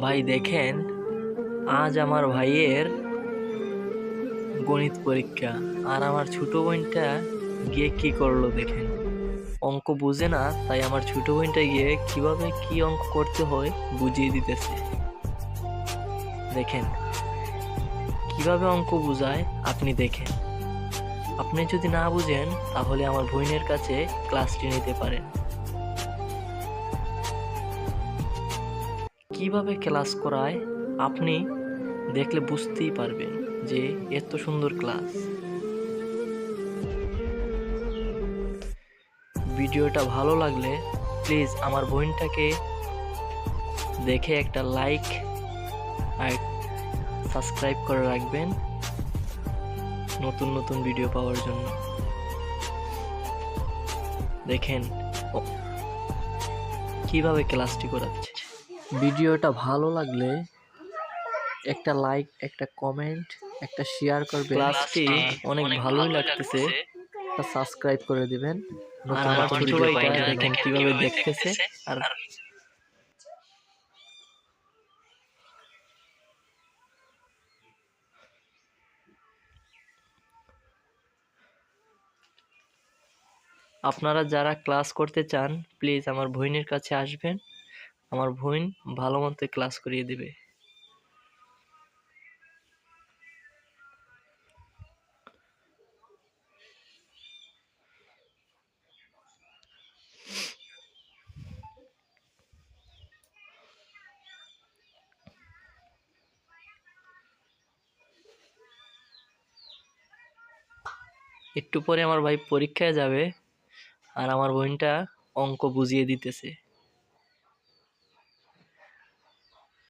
ভাই, দেখেন, আজ আমার ভাইয়ের গণিত পরীক্ষা, আর আমার ছোট বোনটা গিয়ে কি করল দেখেন। অঙ্ক বুঝে না, তাই আমার ছোট বোনটা গিয়ে কীভাবে কি অঙ্ক করতে হয় বুঝিয়ে দিতেছে। দেখেন, কীভাবে অঙ্ক বুঝায় আপনি দেখেন। আপনি যদি না বুঝেন, তাহলে আমার বোনের কাছে ক্লাসটি নিতে পারেন। কীভাবে ক্লাস করায়, আপনি দেখলে বুঝতেই পারবেন যে এত সুন্দর ক্লাস। ভিডিওটা ভালো লাগলে প্লিজ আমার বোনটাকে দেখে একটা লাইক আর সাবস্ক্রাইব করে রাখবেন নতুন নতুন ভিডিও পাওয়ার জন্য। দেখেন কীভাবে ক্লাসটি করাচ্ছে। ভিডিওটা ভালো লাগলে একটা লাইক একটা কমেন্ট একটা শেয়ার করবেন। ক্লাসটি অনেক ভালোই লাগতেছে। সাবস্ক্রাইব করে দিবেন। নতুন দেখেন কীভাবে দেখতেছে। আর আপনারা যারা ক্লাস করতে চান প্লিজ আমার বোনের কাছে আসবেন। আমার বোন ভালো মতো ক্লাস করিয়ে দিবে। একটু পরে আমার ভাই পরীক্ষায় যাবে আর আমার বোনটা অঙ্ক বুঝিয়ে দিতেছে।